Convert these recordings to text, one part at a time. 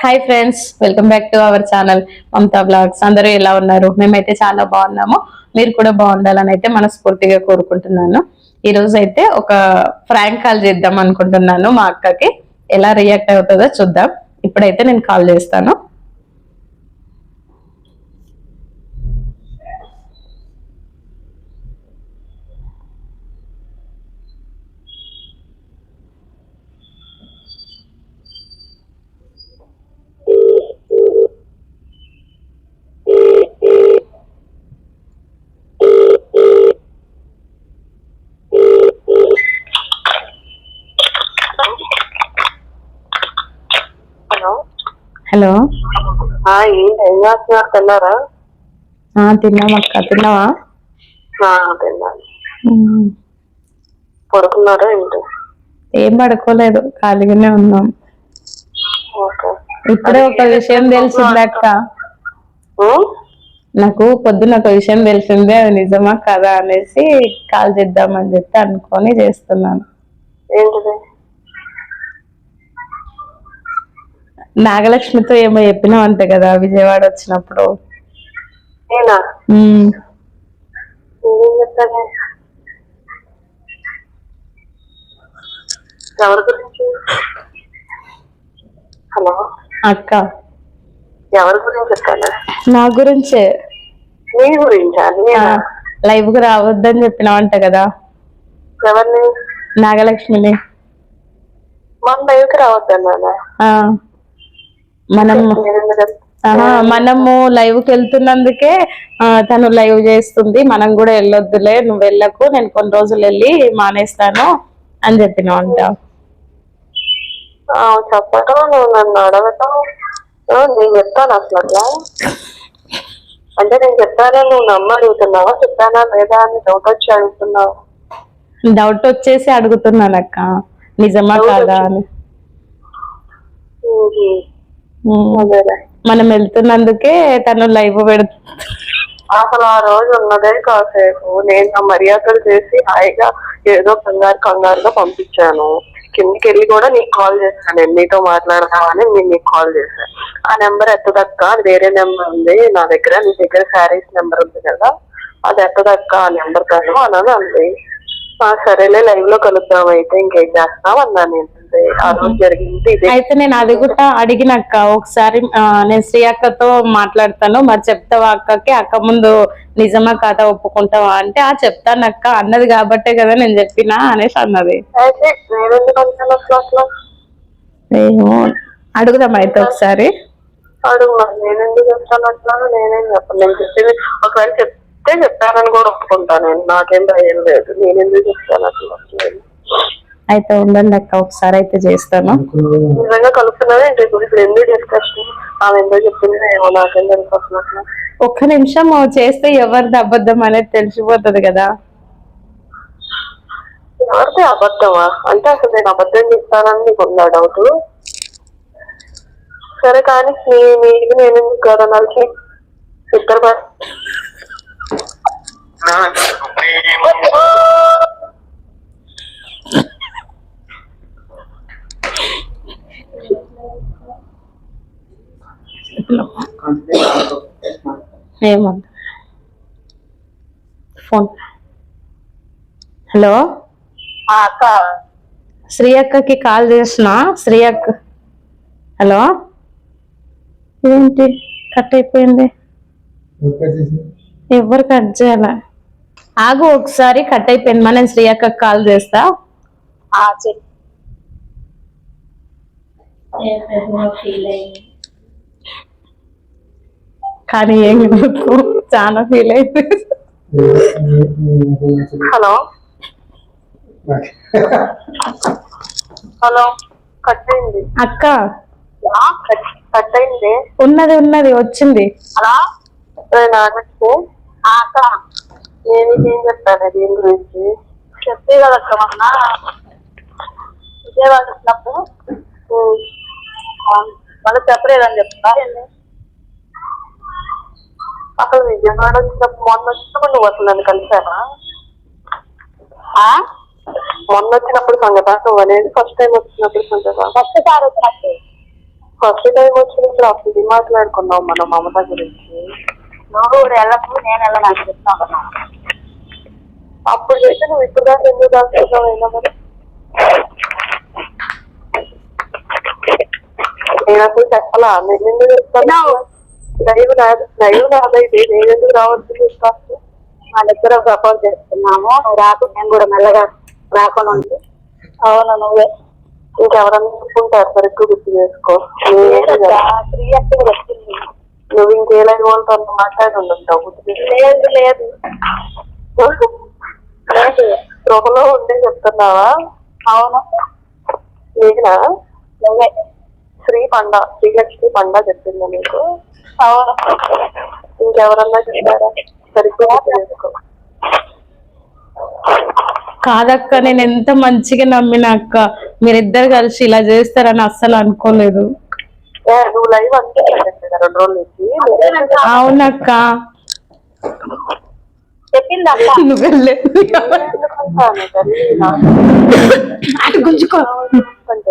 Hi friends welcome back to our channel Mamata blogs అందరూ ఎలా ఉన్నారు? మేమైతే చాలా బాగున్నాము. మీరు కూడా బాగుండాలని అయితే మనస్ఫూర్తిగా కోరుకుంటున్నాను. ఈ రోజు అయితే ఒక ఫ్రాంక్ కాల్ చేద్దాం అనుకుంటున్నాను మా అక్కకి. ఎలా రియాక్ట్ అవుతుందో చూద్దాం. ఇప్పుడైతే నేను కాల్ చేస్తాను. హలో. ఏంటి? ఏం చేస్తున్నారు? తిన్నారా? తిన్నావా? తిన్నాను. పడుకున్నారా ఏంటి? ఏం పడుకోలేదు. ఖాళీగానే ఉన్నాం. ఓకే. ఇప్పుడే ఒక విషయం తెలిసింది అక్క. ఉం? నాకు పొద్దున్న ఒక విషయం తెలిసిందే. అది నిజమా? కదా? అనేసి కాల్ చేద్దామని చెప్పి అనుకొని చేస్తున్నాను. ఏంటిది? నాగలక్ష్మితో ఏమో చెప్పినావు అంతే కదా విజయవాడ వచ్చినప్పుడు. హలో? అక్క. ఎవరి గురించి చెప్తాను? నా గురించే. నీ గురించా? లైవ్కు రావద్దని చెప్పినావు అంట కదా. ఎవరిని? నాగలక్ష్మిని. మన దగ్గరికి రావద్దన్నానా? ఆ. మనం మనము లైవ్కి వెళ్తున్నందుకే తను లైవ్ చేస్తుంది. మనం కూడా వెళ్ళొద్దులే నువ్వు వెళ్ళకు నేను కొన్ని రోజులు వెళ్ళి మానేస్తాను అని చెప్పినావు అంట చెప్పటం నువ్వు నన్ను అడగటం. నేను చెప్తాను అసలు అట్లా అంటే నేను చెప్పానా నువ్వు చెప్పానా లేదా అని డౌట్ వచ్చి అడుగుతున్నావు. డౌట్ వచ్చేసి అడుగుతున్నాను అక్క నిజమా కాదా అని. మనం వెళ్తున్నందుకే తను లైవ్ పెడుతు అసలు ఆ రోజు ఉన్నదే కాసేపు. నేను మర్యాదలు చేసి హాయిగా ఏదో కంగారు కంగారుగా పంపించాను. కిందికి వెళ్ళి కూడా నీకు కాల్ చేశాను. నేను నీతో మాట్లాడదామని నేను నీకు కాల్ చేశాను ఆ నెంబర్ ఎత్తదక్క? అది వేరే నెంబర్ ఉంది. నా దగ్గర నీ దగ్గర శారీస్ నెంబర్ ఉంది కదా. అది ఎత్తదక్క? ఆ నెంబర్ కాదు అని అంది. ఆ సరేలే లైవ్లో కలుద్దాం అయితే ఇంకేం చేస్తాం అన్నాను నేను. అంతే. ఆ రోజు జరిగింది. ఇదే అయితే నేను అది కూడా అడిగినక్క ఒకసారి ఆ, నేను శ్రీ అక్కతో మాట్లాడతాను మరి చెప్తావా అక్కకి? అక్క ముందు నిజమా కాదా ఒప్పుకుంటావా అంటే ఆ చెప్తాను అక్క అన్నది కాబట్టే కదా నేను చెప్పినా అనేసి అన్నది. అయితే నేను ఎందుకు అంటాను అసలు? అసలు ఏమో అడుగుదాం అయితే ఒకసారి. అడుగు మరి నేను ఎందుకు నేనేం చెప్పను. నేను చెప్పింది ఒకవేళ చెప్తే చెప్పానని కూడా ఒప్పుకుంటాను నేను. నాకేం భయం లేదు. నేను ఎందుకు చెప్తాను అట్లా అసలు. అయితే ఉండండి అక్క ఒకసారి అయితే చేస్తాను. ఒక్క నిమిషం చేస్తే ఎవరిది అబద్ధం అనేది తెలిసిపోతుంది కదా. ఎవరిది అబద్ధమా? అంటే అసలు నేను అబద్ధం చెప్తానని నీకు ఉందా డౌట్ సరే కానీ నీ నీకు నేను కదా నాకు ఇద్దరు ఫోన్. హలో? అక్క. శ్రీ అక్కకి కాల్ చేసిన శ్రీ అక్క. హలో? ఏంటి? కట్ అయిపోయింది. ఎవరు కట్ చేయాల? ఆగు ఒకసారి కట్ అయిపోయింది. మా నేను శ్రీ అక్కకి కాల్ చేస్తా. ఆ చెప్పు కానీ ఏం కాదు. చాలా ఫీల్ అయింది. హలో. హలో. కట్ అయింది అక్క. ఆ, కట్ కట్ అయింది ఉన్నది ఉన్నది వచ్చింది. హలో. అక్క. నేను ఏం చెప్తాను దీని గురించి? చెప్పే కదక్క మొన్న. విజయవాడ వచ్చినప్పుడు. మళ్ళీ చెప్పలేదని చెప్తా అసలు విజయవాడ వచ్చినప్పుడు మొన్న వచ్చినప్పుడు నువ్వు అసలు నన్ను కలిసానా మొన్న వచ్చినప్పుడు సంగత? నువ్వు అనేది ఫస్ట్ టైం వచ్చినప్పుడు సంగత? ఫస్ట్ సారి వచ్చినప్పుడు. ఫస్ట్ టైం వచ్చినప్పుడు అప్పుడు మాట్లాడుకున్నాం మనం మమత గురించి? నువ్వు వెళ్ళకు నేను వెళ్ళను అని చెప్తాను అప్పుడు చేస్తే నువ్వు ఇప్పుడు దాకా ఎందుకు దాచుకున్నావు అయినా మరి? నేను అసలు చెప్పాలా? నేను ఎందుకు చెప్తాను? లైవ్ లైవ్ నాదైతే నేను ఎందుకు రావద్దు చెప్తాను వాళ్ళిద్దరం సపోర్ట్ చేస్తున్నాము. నువ్వు రాకు నేను కూడా మెల్లగా రాకుండా ఉంది అవును నువ్వే. ఇంకెవరన్నా చెప్పుకుంటారు సరిగ్గా గుర్తు చేసుకో. ఫ్రీ యాక్టింగ్ వచ్చింది. నువ్వు ఇంకేలా వాళ్ళతో మాట్లాడి ఉంటావు గుర్తు చేసుకో. లేదు లేదు. లేదు. గృహలో ఉండే చెప్తున్నావా? అవును. నేనా నువ్వే. శ్రీ పండ శ్రీలక్ష్మి పండ చెప్పిందా అవును ఇంకెవరన్నా చెప్పారా? సరిగ్గా చేసుకో కాదక్క నేను ఎంత మంచిగా నమ్మిన అక్క మీరిద్దరు కలిసి ఇలా చేస్తారని అస్సలు అనుకోలేదు. ఏ, నువ్వు లైవ్ అంతే రెండు రోజుల నుంచి. అవునక్క. చెప్పింది గుంజుకో.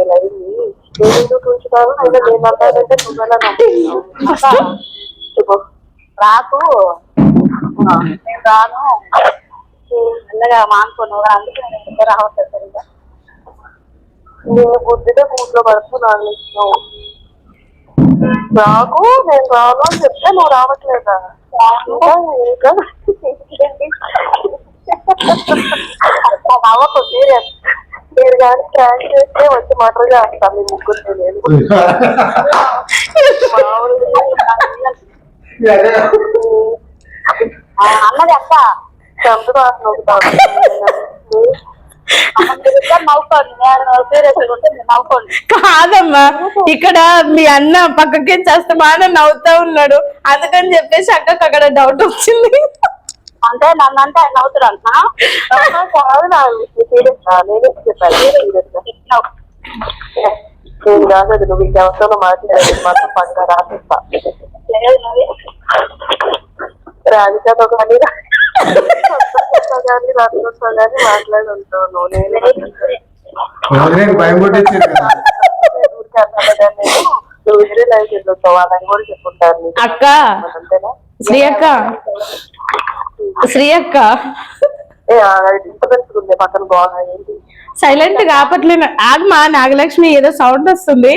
లైవ్ ఎందుకు నేను అన్నానంటే చెప్పు రాకు నేను రాను. మెల్లగా మానుకో నువ్వు అందుకే నేను ఇంకా రావట్లేదు సరిగ్గా. నిన్ను బుద్ధిగా కూతురు పడుతూ నాకు ఇష్టం నాకు నేను రాను అని చెప్తే నువ్వు రావట్లేదా? ఇంకా ఇంకా. నవ్వకు సీరియస్ మీరు కానీ ట్రాక్ చేస్తే వచ్చి మటర్ చేస్తాను మీ ముగ్గురు నేను అన్నది అక్క. నేను సీరియస్ ఉంటే మీరు కాదమ్మా ఇక్కడ మీ అన్న పక్కకి చేస్తే మాట నవ్వుతా ఉన్నాడు. అందుకని చెప్పేసి అక్కకి అక్కడ డౌట్ వచ్చింది. అంటే నన్ను అంటే ఆయన నవ్వుతాడు కాదు నాకు సీరియస్ నేనే చెప్పాను నేను కాదు నువ్వు ఇంకెవరితో మాట్లాడేది మాత్రం పక్క రాసిస్తా రాధికతో కానీ రాధికతో కానీ రత్నతో కానీ మాట్లాడి ఉంటాను నేనే భయం కదా నేను నువ్వు వేరే లైఫ్ వాళ్ళని కూడా చెప్పుకుంటాను నీకు. అక్క అంతేనా శ్రీ అక్క శ్రీ అక్క సైలెంట్గా ఆపట్లేదు. ఆగమా నాగలక్ష్మి ఏదో సౌండ్ వస్తుంది.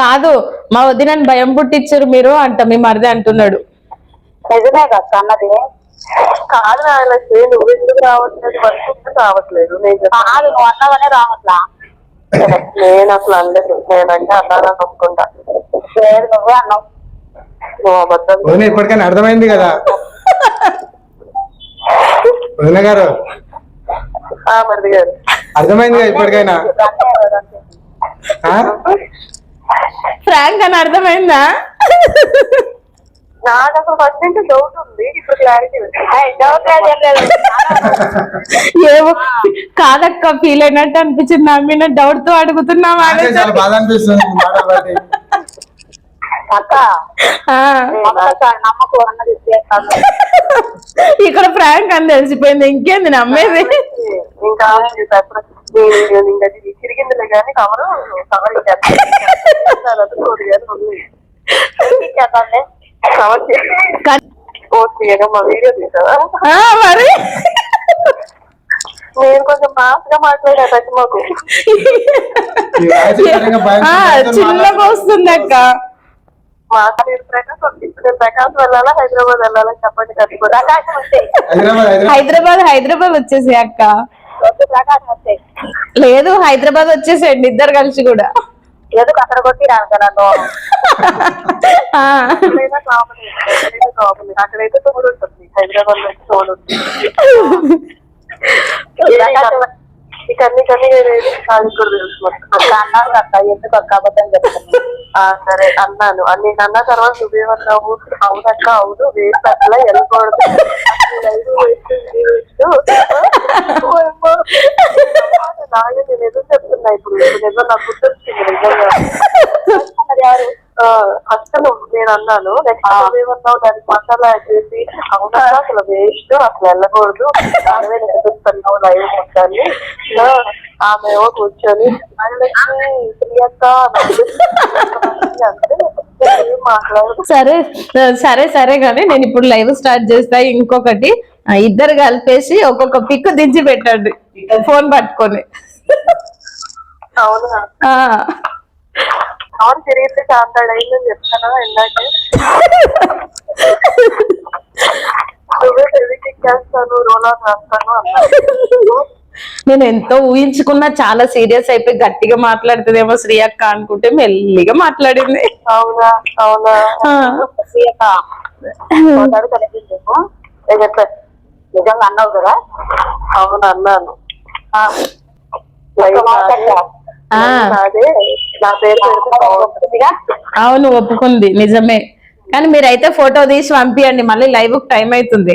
కాదు మా వదినని భయం పుట్టించారు మీరు అంట మీ మరిది అంటున్నాడు. నిజమే కదా అన్నది. కాదు నాగలక్ష్మి నువ్వు ఎందుకు రావట్లేదు? రావట్లేదు. కాదు నువ్వు అన్నవనే రావట్లా? నేను అసలు అనలేదు. నేనంటే అన్నానని ఒప్పుకుంటా లేదు నువ్వే అన్నావు. నువ్వు అబద్ధం. వదిన ఇప్పటికైనా అర్థమైంది కదా? వదిన గారు. ఆ, మరిది గారు. అర్థమైంది కదా ఇప్పటికైనా ఆ? ఫ్రాంక్ అని అర్థమైందా? నాకు అసలు ఫస్ట్ నుంచి డౌట్ ఉంది. ఇప్పుడు క్లారిటీ ఉంది. డౌట్ ఏమో కాదక్క ఫీల్ అయినట్టు అనిపించింది. నా మీద డౌట్తో చాలా బాధ అనిపిస్తుంది అక్క ఒక్కసారి నమ్మకు అన్నది ఇక్కడ ఫ్రాంక్ అని తెలిసిపోయింది. ఇంకేంది నమ్మేది? ఇంకా తిరిగిందిలే కానీ కవరు కవర్ ఇచ్చేస్తాను మరి? నేను కొంచెం గా మాకు. చిన్నగా. వస్తుంది అక్క. మాట్లాడే ప్రకాశం ఇప్పుడు ప్రకాశం వెళ్ళాలా హైదరాబాద్ వెళ్ళాలా చెప్పండి హైదరాబాద్ హైదరాబాద్. వచ్చేసి అక్క. లేదు హైదరాబాద్ వచ్చేసేయండి ఇద్దరు కలిసి కూడా. ఎందుకు అక్కడ కొట్టి రాను కదా నన్ను అక్కడైతే తోడు ఉంటుంది. హైదరాబాద్లో తోడు ఉంటుంది. అన్ని కన్నీ అది కూడా తెలుసు మొత్తం. అక్క అన్నాను అక్క ఎందుకు అక్క అబద్ధం చెప్తున్నా ఆ, సరే అన్నాను. అన్ని అన్న తర్వాత నువ్వేమన్నావు అవునక్క అవును వేస్ట్ అట్లా వెళ్ళకూడదు. అసలు ఇది నాగే నేను ఎదురు చెప్తున్నా ఇప్పుడు. ఇప్పుడు నిజం నాకు గుర్తొచ్చింది నిజంగా. అన్నది ఎవరు అసలు నేను అన్నాను. నెక్స్ట్ నువ్వేమన్నావు? దానికి మసాలా చేసి అవునా? అసలు వేస్ట్. అసలు వెళ్ళకూడదు. దానివే నేర్పిస్తున్నావు లైవ్ మొత్తాన్ని. ఆమె ఏమో కూర్చొని "అల్లకి ప్రియక్క అంటే సరే సరే సరే కానీ నేను ఇప్పుడు లైవ్ స్టార్ట్ చేస్తా. ఇంకొకటి ఇద్దరు కలిపేసి ఒక్కొక్క పిక్ దించి పెట్టండి. ఫోన్ పట్టుకొని. అవునా? అవును తిరిగితే చాంతాడు అయిందని చెప్తానా ఇందాకే? నువ్వే పెళ్ళికి ఎక్కేస్తాను రోలర్ రాస్తాను అన్నాను నేను ఎంతో ఊహించుకున్నా చాలా సీరియస్ అయిపోయి గట్టిగా మాట్లాడుతుందేమో శ్రీ అక్క అనుకుంటే మెల్లిగా మాట్లాడింది. అవునా? అవునా? నేను చెప్పాను నిజంగా అన్నావు కదా? అవును అన్నాను. అవును ఒప్పుకుంది. నిజమే. కానీ మీరైతే ఫోటో తీసి పంపియండి. మళ్ళీ లైవ్ టైం అవుతుంది.